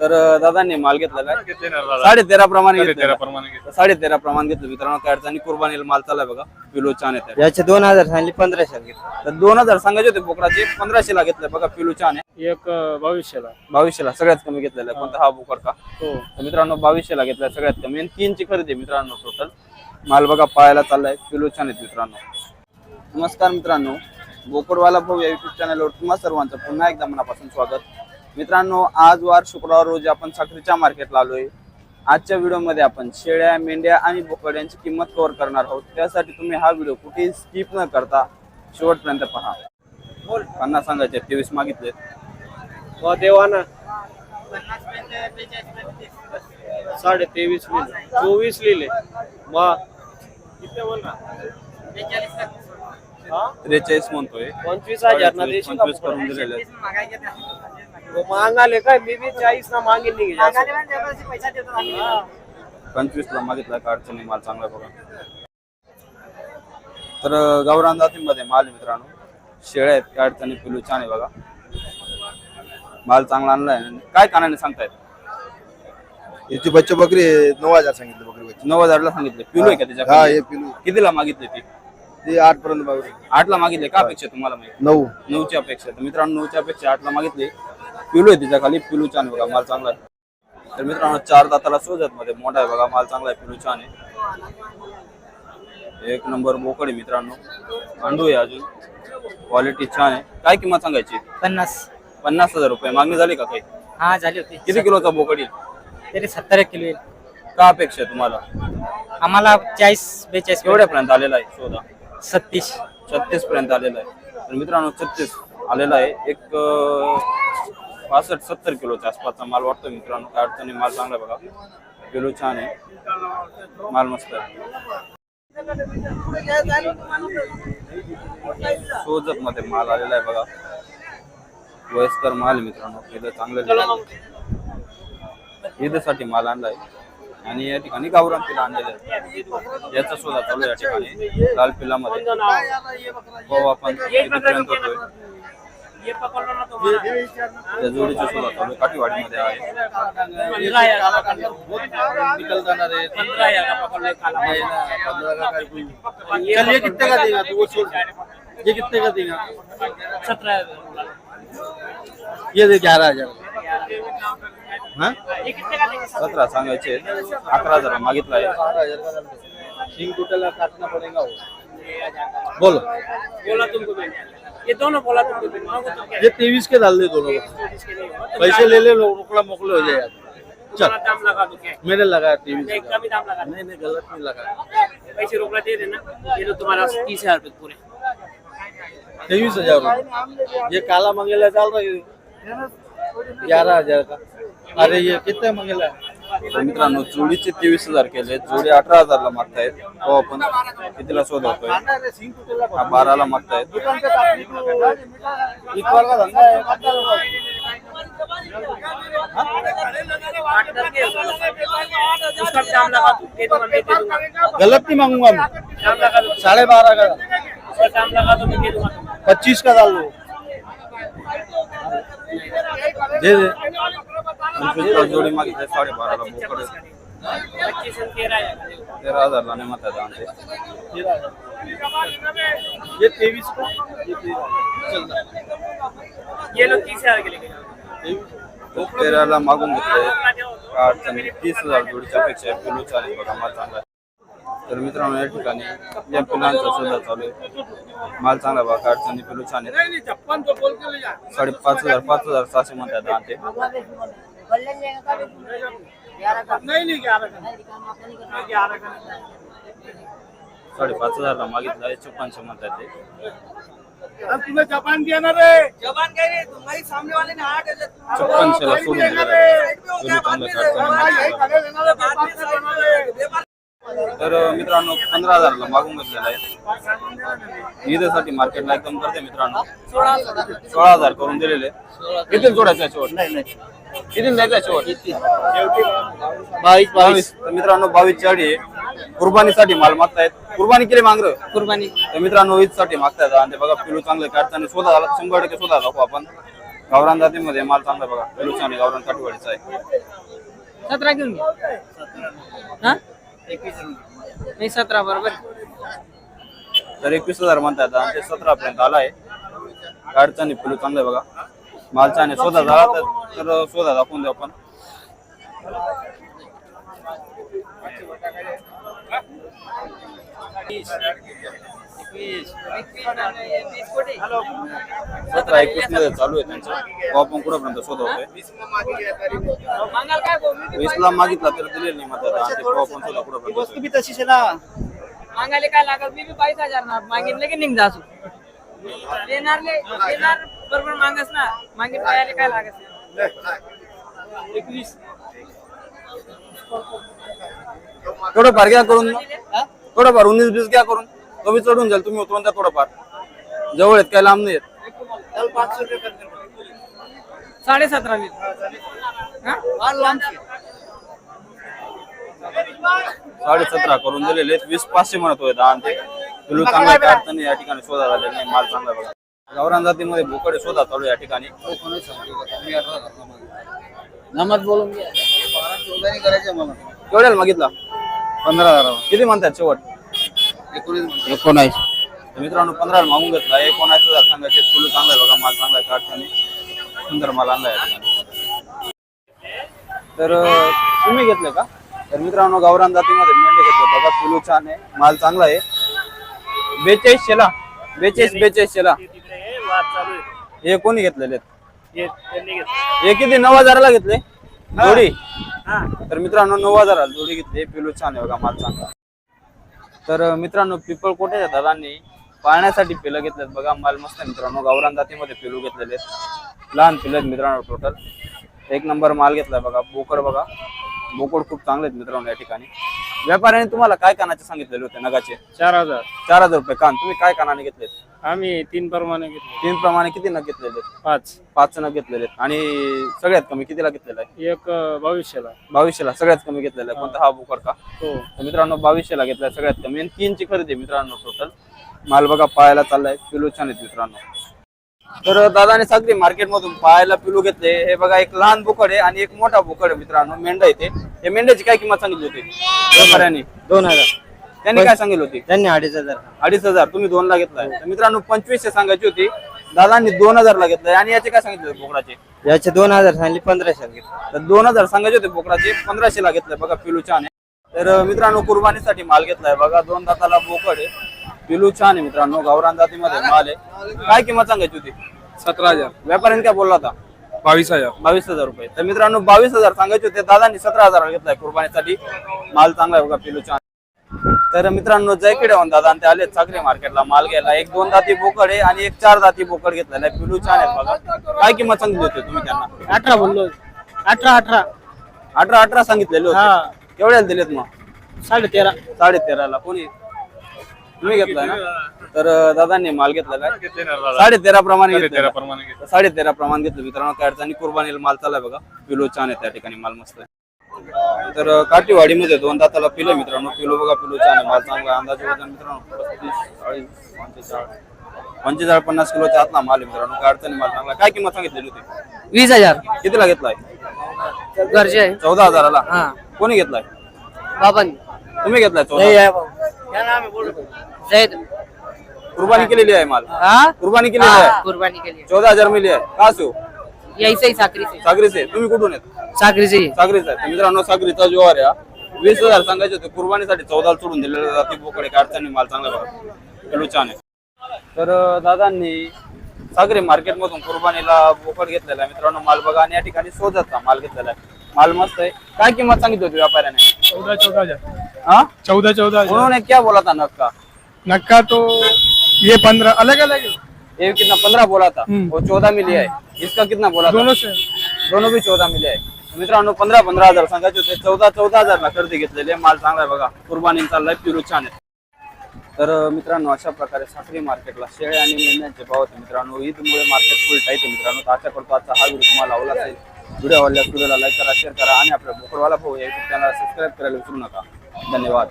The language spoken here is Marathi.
तर दादांनी माल येणार दादा? साडे तेरा प्रमाणे साडे तेरा. प्रमाणे घेतलं. साडे तेरा प्रमाण घेतलं. मित्रांनो काय अडचणी कुर्बानीला माल चाललाय बघा. पिलो छान येते याचे दोन हजार सांगली पंधराशे घेतले. तर दोन हजार सांगायचे होते बोकडाचे. पंधराशे ला घेतलंय बघा पिलू छान आहे एक बावीसशेला. बावीसशे ला सगळ्यात कमी घेतलेला आहे. कोणता हा बोकड का? हो. तर मित्रांनो बावीसशे ला घेतलाय सगळ्यात कमी. आणि तीनची खरेदी आहे मित्रांनो टोटल माल बघा पाहायला चाललाय. पिलू छान आहेत मित्रांनो. नमस्कार मित्रांनो. बोकडवाला भाऊ या युट्यूब चॅनलवर तुम्हा सर्वांचं पुन्हा एकदा मनापासून स्वागत. मित्रांनो आज वार शुक्रवार रोजी आपण साखरेच्या मार्केटला आलोय. आजच्या व्हिडिओमध्ये आपण शेळ्या मेंढ्या आणि बोकड यांची किंमत कव्हर करणार आहोत. त्यासाठी तुम्ही हा व्हिडिओ कुठेही स्किप न करता शेवटपर्यंत पहा. पन्नास सांगायचे तेवीस मागितले. हो देवाना. साडे तेवीस लिहिले. चोवीस लिहिले. मग किती म्हणला हा? त्रेचाळीस म्हणतोय. पंचवीस हजार ना देशी पंचवीस करून दिलेले आहेत. मागाले काय? मी बी चाळीस ना मागेल नाही जास्त. पंचवीस ला मागितला का अडचणी माल चांगला बघा. तर अं, गावरान जातीमध्ये माल आहे मित्रांनो. शेळ्या आहेत काय अडचणी पिलू छान आहे बघा. माल चांगला आणलाय. काय कानाने सांगतायत? याची बच्चे बकरी आहे, नऊ हजार सांगितले बकरी बच्चे. नऊ हजारला सांगितले. पिलू आहे का हा त्याच्या हे पिलू कितीला मागितले ती? ते आठ पर्यंत बकरी आठला मागितले का अपेक्षा तुम्हाला माहिती? नऊ. नऊची अपेक्षा तर मित्रांनो नऊच्या अपेक्षा आठला मागितले. पिलू आहे तिच्या खाली. पिलू छान आहे बघा माल चांगला आहे. तर मित्रांनो चार दाताला सोजत मध्ये मोठा आहे बघा माल चांगला आहे पिलू छान आहे. एक नंबर बोकड आहे मित्रांनो. अंडू आहे अजून. क्वालिटी छान आहे. काय किंमत सांगायची? पन्नास. पन्नास हजार रुपये. मागणी झाली का काही? हा झाली होती. किती किलोचा बोकड येईल? तरी सत्तर एक किलो येईल. का अपेक्षा आहे तुम्हाला? आम्हाला चाळीस बेचाळीस एवढ्यापर्यंत आलेला आहे शोधा. सत्तीस छत्तीस पर्यंत आलेला आहे. तर मित्रांनो छत्तीस आलेला आहे. एक पासष्ट सत्तर किलोच्या आसपासचा माल वाटतो मित्रांनो. काय अडचणी माल चांगला आहे बघा. किलो छान आहे. माल मस्त आहे. सोजत मध्ये माल आलेला आहे बघा. वयस्कर माल मित्रांनो. इथं चांगलं ईदसाठी माल आणलाय. आणि या ठिकाणी गावरान पिला आणलेलं आहे. याचा शोधा चालू आहे या ठिकाणी. लाल पिलामध्ये हो आपण होतोय त्या जोडीचा शोधा चालू आहे. काठीवाडीमध्ये आहे. चलिए कितने का देगा तू? वो छोड़ दे। ये कितने का देगा ये दे ग्यारह हजार. हाँ? सतरा सांगायचे अकरा हज़ार मागितला। सिंग टोटल काटना पड़ेगा वो बोलो. बोला तुमको ये दोनों बोला तुमको ये तेईस के डाल दे दोनों को। पैसे ले ले लो रोकड़ा मोकले हो जाए चल. दाम लगा दो क्या? मैंने लगाया तेईस नहीं कम दाम लगा नहीं नहीं गलत नहीं लगाया पैसे रोकड़ा दे देना. ये लो तुम्हारा तीस हज़ार रुपये पूरे. तेईस हज़ार ये काला मंगेला चल रहा है ग्यारह हज़ार का? अरे ये कितने मंगेला है तर मित्रांनो जोडीचे तेवीस हजार केले. जोडी अठरा हजारला मागतायत. तो आपण कितीला शोध होतोय हा बाराला मागतायत. इक्वल का धंधा है उसका भी दाम लगा दो दे दूंगा मैं दे दूंगा गलत नहीं मांगूंगा मैं दाम लगा दो साढ़े बारह का? उसका दाम लगा दो मैं दे दूंगा पच्चीस का डाल दो दे दे. पंचवीसला जोडी मागितली बोकड हजार तेरा हजारला नाही म्हणतात आमचे. ये तेईस का? ये तेईस चल रहा ये लोग तीस हजार के लेके जाओ तेराला मागून घेतले. काय अडचण नाही. तीस हजार जोडीच्या पेक्षा पिलू चालेल बघा माल चांगला आहे. तर मित्रांनो या ठिकाणी या पिलांचा शोधा चालू आहे. माल चांगला बघा काय अडचणी पिलू छान आहे साडेपाच हजार पाच हजार सहाशे म्हणतात आमचे. नहीं नहीं ग्यारह का ग्यारह का साडेपाच हजारला मागितलं? आहे छप्पनशे म्हणतात ते. अब तुम्हें जापान दिया ना रे जापान कह रहे तुम्हारी सामने वाले ने आठ छप्पनशेला सोडून दिलं आहे. पिलू चांगलं आहे, अडचणी नाही. तर अं, मित्रांनो पंधरा हजारला मागून घेतलेला आहे. ईदसाठी मार्केटला एकदम करते मित्रांनो. सोळा हजार करून दिलेले. किती जोडायचा शेवट? किती द्यायचा शेवट? बाईस बावीस. तर मित्रांनो बावीस चाळी कुर्बानीसाठी माल मागतायत. कुर्बानी केली मांगर कुर्बानी. तर मित्रांनो ईदसाठी मागतायत. आणि ते बघा पिलू चांगले काढताना शोधा शंभर टक्के शोधा दाखवू आपण गावरान जातीमध्ये माल चांगला बघा. पिलू आहे. गावरान काठीवाडीचा आहे. सतरा घेऊन घ्या. नाही सतरा बरोबर. तर एकवीस हजार म्हणतात आणि ते सतरा पर्यंत आला आहे अडचणी पिलू चांगलं बघा. माल छान आहे शोधा झाला तर तर शोधा दाखवून देऊ आपण. सतरा एकवीसमध्ये चालू आहे त्यांचं. तो आपण कुठपर्यंत शोधवतोय? वीस ला मागितला तर दिलेलं नाही म्हणतात आणि ते तो आपण शोधा कुठपर्यंत बी तशीच आहे ना. मागायला काय लागत मी बी बावीस हजार ना मागितलं की निघ जासू देणार ले देणार बरोबर मागस ना. मागित काय काय लागत एकवीस. थोडंफार घ्या करून. थोडंफार उन्नीस बीस घ्या करून. बी चढून जाईल तुम्ही उतरून द्या थोडंफार. जवळ आहेत काय लांब नाही आहेत. साडे सतरा साडे सतरा करून दिलेले. वीस पाचशे म्हणत होते दहा ते. चांगला या ठिकाणी शोधा झालेला नाही. माल चांगला बघा गावरान जातीमध्ये बोकडे शोधा चालू आहे या ठिकाणी. नमत बोलून घ्या. केवढ्याला मागितला? पंधरा हजार किती म्हणतात शेवट? एकोणावीस तर मित्रांनो पंधराला मागून घेतला. एकोणास हजार सांगायचे पिलू चांगला आहे बघा माल चांगला आहे काढताना सुंदर माल आणला ठिकाणी तर तुम्ही घेतले का? तर मित्रांनो गावरान जातीमध्ये मेंढे घेतले. बघा पिलू छान आहे माल चांगला आहे. बेचाळीस शेला बेचाळीस बेचाळीस शेला हे कोणी घेतलेले आहेत? हे किती? नऊ हजाराला घेतले? जोडी? तर मित्रांनो नऊ हजाराला जोडी घेतली. पिलू छान आहे बघा माल चांगला तर अं, मित्रांनो पिपळ कोट्याच्या दादांनी पाळण्यासाठी पिलं घेतलेत बघा. माल मस्त आहे मित्रांनो. गावरान जातीमध्ये पिलू घेतलेले आहेत. लहान पिलं आहेत मित्रांनो टोटल एक नंबर माल घेतलाय बघा. बोकड बघा. बोकड खूप चांगले आहेत मित्रांनो या ठिकाणी. व्यापाऱ्याने तुम्हाला काय कानाचे सांगितलेले होते? नगाचे. चार हजार. चार हजार रुपये कान. तुम्ही काय कानाने घेतलेत? आम्ही तीन प्रमाणे घेतले तीन प्रमाणे किती नग घेतलेले? आहेत? पाच. पाच नग घेतलेले. आहेत. आणि सगळ्यात कमी कितीला घेतलेला आहे? एक बावीसशेला. बावीसशेला सगळ्यात कमी घेतलेला आहे. कोणता हा बोकड का हो. तर मित्रांनो बावीसशेला घेतलाय सगळ्यात कमी. आणि तीनची खरेदी आहे मित्रांनो टोटल माल बघा पाहायला चाललाय. पिलू छान आहेत मित्रांनो. तर दादाने सागरी मार्केट मधून पाहायला पिलू घेतले. हे बघा एक लहान बोकड आहे आणि एक मोठा बोकड आहे मित्रांनो मेंढा येते हे मेंढ्याची काय किंमत सांगितली होती? व्यापाऱ्यांनी दोन हजार. त्यांनी काय सांगितली होती? त्यांनी अडीच हजार. अडीच हजार. तुम्ही दोन ला घेतलाय. तर मित्रांनो पंचवीसशे सांगायची होती. दादांनी दोन हजार ला घेतलाय. आणि याचे काय सांगितले होते बोकडाचे? याचे दोन हजार सांगली पंधराशे घेतले. तर दोन हजार सांगायचे होते बोकडाचे. पंधराशे ला घेतलाय. बघा पिलू छान आहे. तर मित्रांनो कुर्बानीसाठी माल घेतलाय. बघा दोन दाताला बोकड आहे. पिलू छान आहे मित्रांनो. गावरान जातीमध्ये माल आहे. काय किंमत सांगायची होती? सतरा हजार. व्यापाऱ्याने काय बोलला होता? बावीस हजार. बावीस हजार रुपये. तर मित्रांनो बावीस हजार सांगायचे होते. दादांनी सतरा हजार घेतलाय कुर्बानीसाठी. माल चांगला आहे बघा पिलू छान तर मित्रांनो जयकडे दादा आणि ते आले साखरे मार्केटला. माल घ्यायला. एक दोन दाती बोकड आहे आणि एक चार दाती बोकड घेतलेला आहे. पिलू छान आहे बघा. काय किंमत सांगितली होती तुम्ही त्यांना? अठरा बोललो अठरा अठरा. अठरा अठरा सांगितलेले होते. केवढ्याला दिलेत मग? साडे तेरा साडे तेराला कोणी? तुम्ही घेतलाय ना? तर अं, दादांनी माल घेतलेला आहे साडे तेरा प्रमाणे घेतलेला. साडे तेरा प्रमाण घेतलं. मित्रांनो काय अडचणी कुर्बानीला माल चाललाय बघा. पिलो छान आहे त्या ठिकाणी. माल मस्त आहे. तर काठीवाडीमध्ये दोन दाताला पिलं मित्रांनो. पिलो बघा पिलो छान माल चांगला. अंदाजे वजन मित्रांनो पस्तीस चाळीस पंचेचाळीस पंचेचाळीस पन्नास किलोच्या आतला माल आहे मित्रांनो. काय अडचणी माल चांगला. काय किंमत सांगितलेली होती? वीस हजार. कितीला घेतलाय? घरचे आहे. चौदा हजाराला? हा. कोणी घेतलाय? बाबांनी. तुम्ही घेतलाय चौदा? जैद कुर्बानी केलेली आहे माल. हा? कुर्बानी केलेली आहे. कुर्बानी के लिए चौदा हजार मिली आहे. का असो? ऐसे ही साकरी से सागरीचे तुम्ही कुठून आहेत सागरीचा. आहे. तर मित्रांनो सागरीचा ज्वार या वीस हजार सांगायचे होते. कुर्बानीसाठी चौदा सोडून दिलेले जाते. बोकडे अडचणी माल चांगला बघा. आहे. तर अं, दादांनी सागरी मार्केट मधून कुर्बानीला बोकड घेतलेला आहे. मित्रांनो माल बघा. आणि या ठिकाणी शोधचा माल घेतलेला आहे. माल मस्त आहे. काय किंमत सांगितली होती व्यापाऱ्याने? चौदह चौदह हजार. हा? चौदह चौदह हजार. उन्होंने क्या बोला था नक्का? नक्का तो ये पंद्रह अलग अलग है ये कितना? पंद्रह बोला था हम्म. वो चौदह मिली है इसका कितना बोला था दोनों से दोनों बी चौदा मिले आहे. मित्रांनो पंधरा पंधरा हजार सांगायचे होते. चौदा चौदा हजार ला खरेदी घेतलेले माल चांगला आहे बघा. कुर्बानी चाललाय पिरू छान आहे. तर मित्रांनो अशा प्रकारे साखरी मार्केटला शेळे आणि मेंढ्यांचे भाव होते मित्रांनो. ईदमुळे मार्केट फुल टाईट आहे मित्रांनो. तर आशा करतो आजचा हा व्हिडिओ तुम्हाला आवडला असेल व्हिडिओ आवडल्यास व्हिडिओला लाईक करा शेअर करा आणि आपल्या बोकडवाला भाऊ या चॅनलला सबस्क्राईब करायला विसरू नका. धन्यवाद.